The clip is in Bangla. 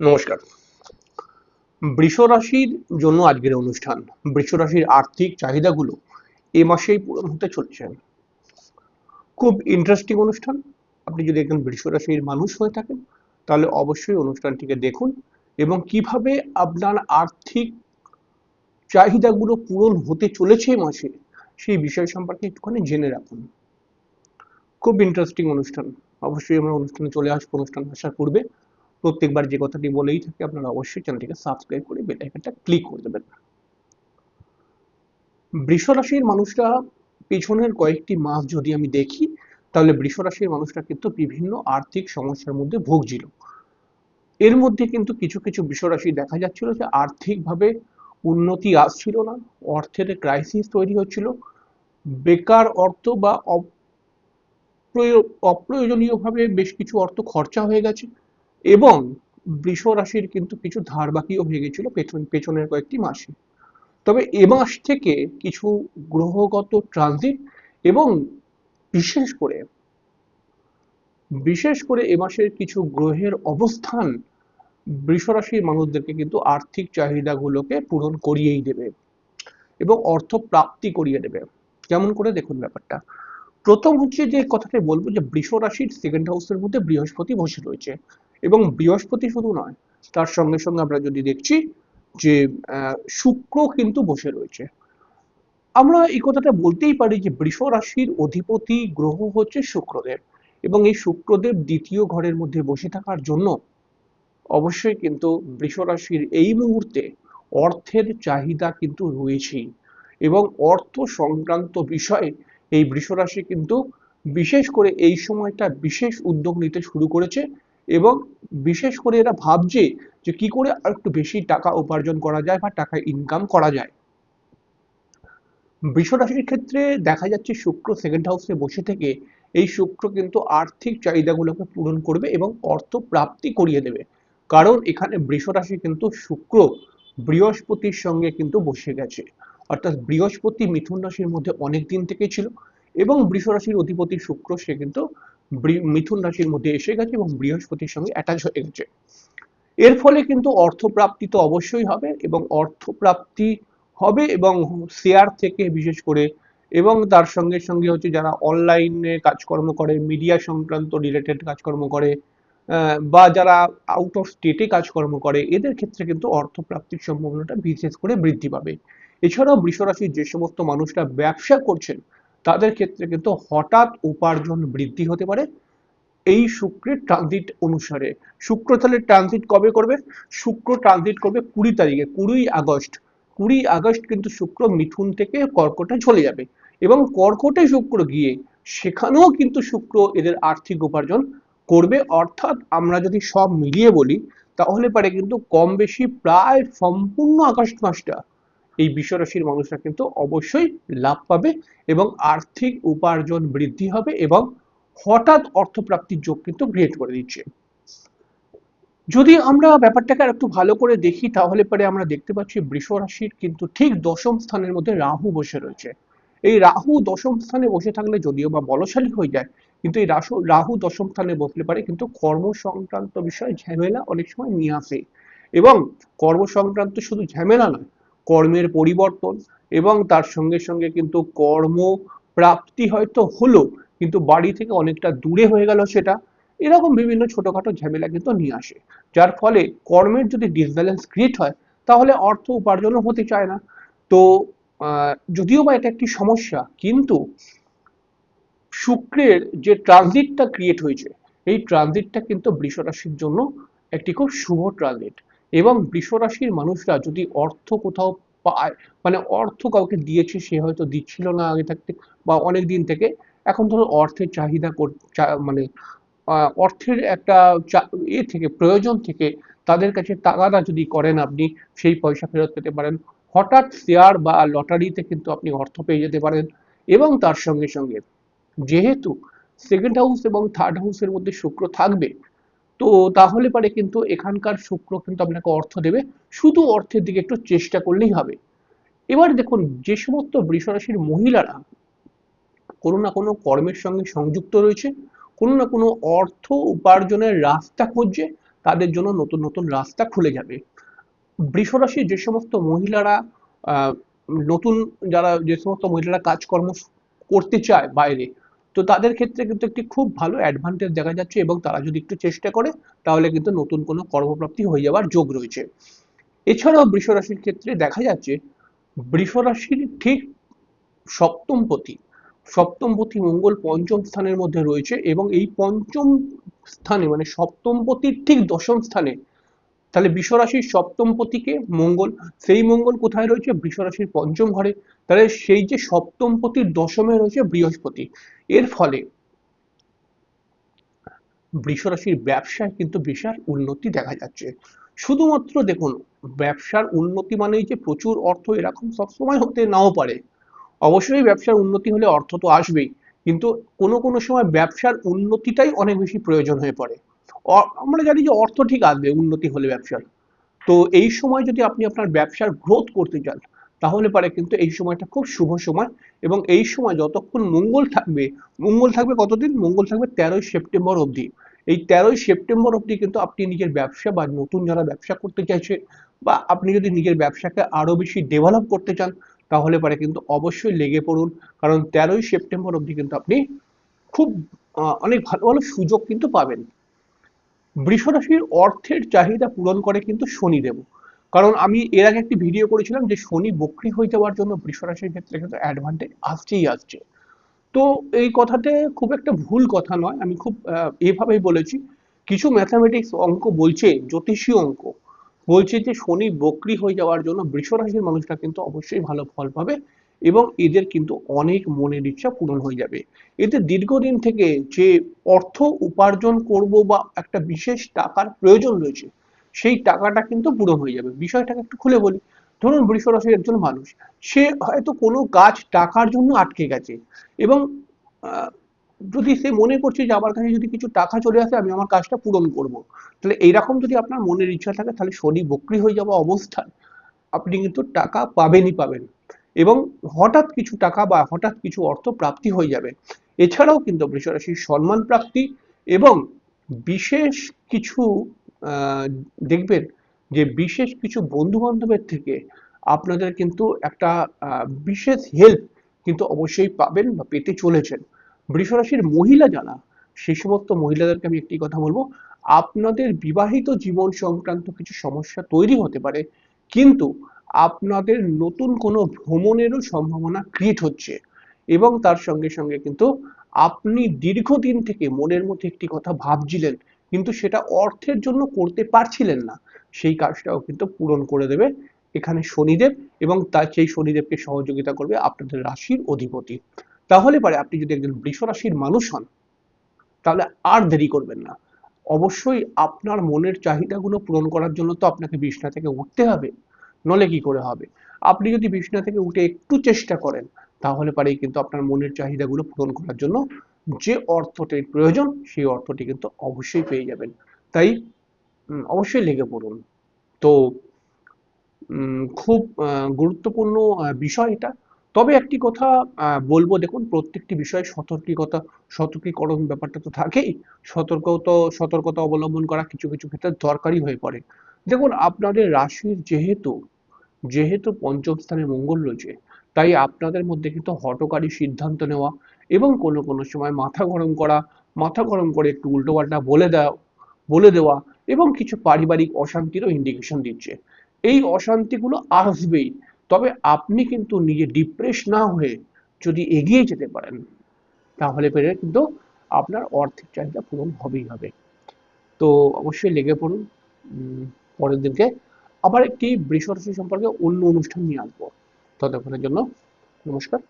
নমস্কার। বৃষ রাশির জন্য আজকের অনুষ্ঠান, বৃষ রাশির আর্থিক চাহিদাগুলো এ মাসেই পূরণ হতে চলেছে। খুব ইন্টারেস্টিং অনুষ্ঠান। আপনি যদি একজন বৃষ রাশির মানুষ হয়ে থাকেন, তাহলে অবশ্যই অনুষ্ঠানটিকে দেখুন এবং কীভাবে আপনার আর্থিক চাহিদাগুলো পূরণ হতে চলেছে এই মাসে, সেই বিষয় সম্পর্কে একটুখানি জেনে রাখুন। খুব ইন্টারেস্টিং অনুষ্ঠান। অবশ্যই আমরা অনুষ্ঠানে চলে আসব, অনুষ্ঠান আসার পূর্বে। প্রত্যেকবার যে কথাটি বলেই থাকি, আপনারা অবশ্যই চ্যানেলটিকে সাবস্ক্রাইব করে বেল আইকনটা ক্লিক করে দেবেন। বৃষ রাশির মানুষরা পেছনের কয়েকটি মাস যদি আমি দেখি, তাহলে বৃষ রাশির মানুষরা কিন্তু বিভিন্ন আর্থিক সমস্যার মধ্যে ভুগছিল। এর মধ্যে কিন্তু কিছু কিছু বৃষ রাশি দেখা যাচ্ছিল যে আর্থিকভাবে উন্নতি আসছিল না, অর্থের ক্রাইসিস তৈরি হচ্ছিল। বেকার অর্থ বা অপ্রয়- অপ্রয়োজনীয়ভাবে বেশ কিছু অর্থ খরচা হয়ে গেছে। এবং বৃষ রাশির কিন্তু কিছু ধার বাকিও হয়ে গেছিল পেছন, পেছনের কয়েকটি মাসে। তবে এ মাস থেকে কিছু গ্রহগত ট্রানজিট এবং বিশেষ করে বিশেষ করে এ মাসের কিছু গ্রহের অবস্থান বৃষ রাশির মানুষদেরকে কিন্তু আর্থিক চাহিদাগুলোকে পূরণ করিয়েই দেবে এবং অর্থ প্রাপ্তি করিয়ে দেবে। কেমন করে দেখুন ব্যাপারটা। প্রথম হচ্ছে যে কথাটা বলব যে বৃষ রাশির সেকেন্ড হাউসের মধ্যে বৃহস্পতি বসে রয়েছে। এবং বৃহস্পতি শুধু নয়, তার সঙ্গে সঙ্গে আমরা যদি দেখছি যে শুক্র কিন্তু বসে রয়েছে। আমরা এই কথাটা বলতেই পারি যে, বৃষ রাশির অধিপতি গ্রহ হচ্ছে শুক্রদেব এবং এই শুক্রদেব দ্বিতীয় ঘরের মধ্যে বসে থাকার জন্য অবশ্যই কিন্তু বৃষ রাশির এই মুহূর্তে অর্থের চাহিদা কিন্তু রয়েছেই এবং অর্থ সংক্রান্ত বিষয়ে এই বৃষ রাশি কিন্তু বিশেষ করে এই সময়টা বিশেষ উদ্যোগ নিতে শুরু করেছে এবং বিশেষ করে এরা ভাবছে যে কি করে আর একটু বেশি টাকা উপার্জন করা যায় বা টাকা ইনকাম করা যায়। রাশির ক্ষেত্রে দেখা যাচ্ছে শুক্র সেকেন্ড হাউসে বসে থেকে এই শুক্র কিন্তু আর্থিক চাহিদাগুলোকে পূরণ করবে এবং অর্থ প্রাপ্তি করিয়ে দেবে। কারণ এখানে রাশি কিন্তু শুক্র বৃহস্পতির সঙ্গে কিন্তু বসে গেছে। অর্থাৎ বৃহস্পতি মিথুন রাশির মধ্যে অনেক দিন থেকে ছিল এবং বৃষ রাশির অধিপতি শুক্র সে কিন্তু মিথুন রাশির মধ্যে এসে গেছে এবং বৃহস্পতির সঙ্গে অ্যাটাচ হয়ে গেছে। এর ফলে কিন্তু অর্থপ্রাপ্তি তো অবশ্যই হবে এবং অর্থপ্রাপ্তি হবে এবং শেয়ার থেকে বিশেষ করে এবং তার সঙ্গে সঙ্গে হচ্ছে যারা অনলাইনে কাজকর্ম করে মিডিয়া সংক্রান্ত রিলেটেড কাজকর্ম করে বা যারা আউট অফ স্টেটে কাজকর্ম করে, এদের ক্ষেত্রে কিন্তু অর্থপ্রাপ্তির সম্ভাবনাটা বিশেষ করে বৃদ্ধি পাবে। এছাড়াও বৃষরাশির যে সমস্ত মানুষরা ব্যবসা করছেন তাদের ক্ষেত্রে কিন্তু হঠাৎ উপার্জন বৃদ্ধি হতে পারে। এই শুক্রের ট্রানজিট অনুসারে, শুক্র তাহলে ট্রানজিট কবে করবে? শুক্র ট্রানজিট করবে কুড়ি তারিখে কুড়ি আগস্ট। কুড়ি আগস্ট কিন্তু শুক্র মিথুন থেকে কর্কটে চলে যাবে এবং কর্কটে শুক্র গিয়ে সেখানেও কিন্তু শুক্র এদের আর্থিক উপার্জন করবে। অর্থাৎ আমরা যদি সব মিলিয়ে বলি, তাহলে পারে কিন্তু কম বেশি প্রায় সম্পূর্ণ আগস্ট মাসটা এই বিশ্বরাশির মানুষরা কিন্তু অবশ্যই লাভ পাবে এবং আর্থিক উপার্জন বৃদ্ধি হবে এবং হঠাৎ অর্থপ্রাপ্তির যোগ কিন্তু ক্রিয়েট করে দিচ্ছে। যদি আমরা ব্যাপারটাকে আর একটু ভালো করে দেখি, তাহলে পরে আমরা দেখতে পাচ্ছি বৃষ রাশির কিন্তু ঠিক দশম স্থানের মধ্যে রাহু বসে রয়েছে। এই রাহু দশম স্থানে বসে থাকলে যদিও বা বলশালী হয়ে যায়, কিন্তু এই রাহু রাহু দশম স্থানে বসলে পারে কিন্তু কর্ম সংক্রান্ত বিষয়ে ঝামেলা অনেক সময় নিয়ে আসে। এবং কর্ম সংক্রান্ত শুধু ঝামেলা নয় কর্মের পরিবর্তন এবং তার সঙ্গে সঙ্গে কিন্তু কর্ম প্রাপ্তি হয়তো হলো, কিন্তু বাড়ি থেকে অনেকটা দূরে হয়ে গেল সেটা। এরকম বিভিন্ন ছোটখাটো ঝামেলা কিন্তু নিয়ে আসে। যার ফলে কর্মের যদি ডিসব্যালেন্স ক্রিয়েট হয়, তাহলে অর্থ উপার্জনও হতে চায় না। তো যদিও বা এটা একটি সমস্যা, কিন্তু শুক্রের যে ট্রানজিটটা ক্রিয়েট হয়েছে, এই ট্রানজিটটা কিন্তু বৃষ রাশির জন্য একটি খুব শুভ ট্রানজিট এবং বৃষ রাশির মানুষরা যদি অর্থ কোথাও পায় মানে অর্থ কাউকে দিয়েছে, সে হয়তো দিচ্ছিল না আগে থাকতে বা অনেক দিন থেকে। এখন ধরো অর্থের চাহিদা মানে অর্থের একটা এ থেকে, প্রয়োজন থেকে তাদের কাছে তাগাদা যদি করেন আপনি, সেই পয়সা ফেরত পেতে পারেন। হঠাৎ শেয়ার বা লটারিতে কিন্তু আপনি অর্থ পেয়ে যেতে পারেন। এবং তার সঙ্গে সঙ্গে যেহেতু সেকেন্ড হাউস এবং থার্ড হাউসের মধ্যে শুক্র থাকবে তো তাহলে পারে কিন্তু এখানকার শুক্র কিন্তু আপনাকে অর্থ দেবে। শুধু অর্থের দিকে একটু চেষ্টা করলেই হবে। এবার দেখুন, যে সমস্ত বৃষরাশির মহিলারা কোনো না কোনো কর্মের সঙ্গে সংযুক্ত রয়েছে, কোনো না কোনো অর্থ উপার্জনের রাস্তা খুঁজছে, তাদের জন্য নতুন নতুন রাস্তা খুলে যাবে। বৃষরাশির যে সমস্ত মহিলারা নতুন যারা যে সমস্ত মহিলারা কাজকর্ম করতে চায় বাইরে তো তাদের ক্ষেত্রে কিন্তু একটি খুব ভালো অ্যাডভান্টেজ দেখা যাচ্ছে এবং তারা যদি একটু চেষ্টা করে, তাহলে কিন্তু নতুন কোনো কর্মপ্রাপ্তি হয়ে যাওয়ার যোগ রয়েছে। এছাড়াও বৃষ রাশির ক্ষেত্রে দেখা যাচ্ছে, বৃষ রাশির ঠিক সপ্তমপতি সপ্তমপতি মঙ্গল পঞ্চম স্থানের মধ্যে রয়েছে এবং এই পঞ্চম স্থানে মানে সপ্তমপতির ঠিক দশম স্থানে তাহলে বৃষরাশির সপ্তমপতিকে মঙ্গল, সেই মঙ্গল কোথায় রয়েছে? বৃষরাশির পঞ্চম ঘরে। তাহলে সেই যে সপ্তম সপ্তমপতির দশমে রয়েছে বৃহস্পতি। এর ফলে বৃষরাশির ব্যবসায় কিন্তু বিশাল উন্নতি দেখা যাচ্ছে। শুধুমাত্র দেখুন, ব্যবসার উন্নতি মানেই যে প্রচুর অর্থ এরকম সবসময় হতে নাও পারে। অবশ্যই ব্যবসার উন্নতি হলে অর্থ তো আসবেই, কিন্তু কোনো কোনো সময় ব্যবসার উন্নতিটাই অনেক বেশি প্রয়োজন হয়ে পড়ে। আমরা জানি যে অর্থ ঠিক আসবে, উন্নতি হলে ব্যবসার। তো এই সময় যদি আপনি আপনার ব্যবসার গ্রোথ করতে চান, তাহলে পারে কিন্তু এই সময়টা খুব শুভ সময় এবং এই সময় যতক্ষণ মঙ্গল থাকবে মঙ্গল থাকবে কতদিন? মঙ্গল থাকবে তেরোই সেপ্টেম্বর অবধি। এই তেরোই সেপ্টেম্বর অবধি কিন্তু আপনি নিজের ব্যবসা বা নতুন যারা ব্যবসা করতে চাইছে বা আপনি যদি নিজের ব্যবসাকে আরও বেশি ডেভেলপ করতে চান, তাহলে পারে কিন্তু অবশ্যই লেগে পড়ুন। কারণ তেরোই সেপ্টেম্বর অবধি কিন্তু আপনি খুব অনেক ভালো ভালো সুযোগ কিন্তু পাবেন। বৃষরাশির অর্থের চাহিদা পূরণ করে কিন্তু শনিদেব। কারণ আমি এর আগে একটি ভিডিও করেছিলাম যে শনি বক্রি হয়ে যাওয়ার জন্য বৃষরাশির ক্ষেত্রে কিন্তু অ্যাডভান্টেজ আসছেই আসছে। তো এই কথাতে খুব একটা ভুল কথা নয়, আমি খুব এভাবেই বলেছি। কিছু ম্যাথামেটিক্স অঙ্ক বলছে জ্যোতিষীয় অঙ্ক, বলছে যে শনি বক্রি হয়ে যাওয়ার জন্য বৃষরাশির মানুষরা কিন্তু অবশ্যই ভালো ফল পাবে। এবং এদের কিন্তু অনেক মনের ইচ্ছা পূরণ হয়ে যাবে। এতে দীর্ঘদিন থেকে যে অর্থ উপার্জন করব বা একটা বিশেষ টাকার প্রয়োজন রয়েছে, সেই টাকাটা কিন্তু পূরণ হয়ে যাবে। বিষয়টাকে একটু খুলে বলি। ধরুন বৃষ রাশির একজন মানুষ, সে হয়তো কোনো কাজ টাকার জন্য আটকে গেছে এবং যদি সে মনে করছে যে আমার কাছে যদি কিছু টাকা চলে আসে, আমি আমার কাজটা পূরণ করব। তাহলে এইরকম যদি আপনার মনের ইচ্ছা থাকে, তাহলে শনি বক্রি হয়ে যাওয়া অবস্থায়, আপনি কিন্তু টাকা পাবেনই পাবেন। এবং হঠাৎ কিছু টাকা বা হঠাৎ কিছু অর্থ প্রাপ্তি হয়ে যাবে। এছাড়াও কিন্তু বৃষরাশির সম্মান প্রাপ্তি এবং বিশেষ কিছু দেখবেন যে বিশেষ কিছু বন্ধু বান্ধবের থেকে আপনাদের কিন্তু একটা বিশেষ হেল্প কিন্তু অবশ্যই পাবেন বা পেতে চলেছেন। বৃষরাশির মহিলা যারা সেই সমস্ত মহিলাদেরকে আমি একটি কথা বলব, আপনাদের বিবাহিত জীবন সংক্রান্ত কিছু সমস্যা তৈরি হতে পারে। কিন্তু আপনাদের নতুন কোনো ভ্রমণেরও সম্ভাবনা ক্রিয়েট হচ্ছে। এবং তার সঙ্গে সঙ্গে কিন্তু আপনি দীর্ঘদিন থেকে মনের মধ্যে একটি কথা ভাবছিলেন, কিন্তু সেটা অর্থের জন্য করতে পারছিলেন না। সেই কাজটাও কিন্তু পূরণ করে দেবে এখানে শনিদেব এবং তার সেই শনিদেবকে সহযোগিতা করবে আপনাদের রাশির অধিপতি। তাহলে পারে আপনি যদি একজন বৃষ রাশির মানুষ হন, তাহলে আর দেরি করবেন না। অবশ্যই আপনার মনের চাহিদাগুলো পূরণ করার জন্য তো আপনাকে বিছনা থেকে উঠতে হবে। নলে কি করে হবে? আপনি যদি বিছনা থেকে উঠে একটু চেষ্টা করেন, তাহলে পারেই কিন্তু আপনার মনের চাহিদাগুলো পূরণ করার জন্য যে অর্থটির প্রয়োজন, সেই অর্থটি কিন্তু অবশ্যই পেয়ে যাবেন। তাই অবশ্যই লেগে পড়ুন। তো খুব গুরুত্বপূর্ণ বিষয় এটা। তবে একটি কথা বলব, দেখুন, প্রত্যেকটি বিষয়ে সতর্কতা সতর্কীকরণ ব্যাপারটা তো থাকেই। সতর্কতা সতর্কতা অবলম্বন করা কিছু কিছু ক্ষেত্রে দরকারি হয়ে পড়ে। দেখুন, আপনাদের রাশির যেহেতু যেহেতু পঞ্চম স্থানে মঙ্গল রয়েছে, তাই আপনাদের মধ্যে কিন্তু হঠকারী সিদ্ধান্ত নেওয়া এবং কোনো কোনো সময় মাথা গরম করা, মাথা গরম করে একটু উল্টোপাল্টা বলে দেওয়া বলে দেওয়া এবং কিছু পারিবারিক অশান্তিরও ইন্ডিকেশন দিচ্ছে। এই অশান্তিগুলো আসবেই, তবে আপনি কিন্তু নিজে ডিপ্রেস না হয়ে যদি এগিয়ে যেতে পারেন, তাহলে পেরে কিন্তু আপনার অর্থের চাহিদা পূরণ হবেই হবে। তো অবশ্যই লেগে পড়ুন পরের দিনকে আবার একটি বৃষ রাশি সম্পর্কে অন্য অনুষ্ঠান নিয়ে আসব। ততক্ষণের জন্য নমস্কার।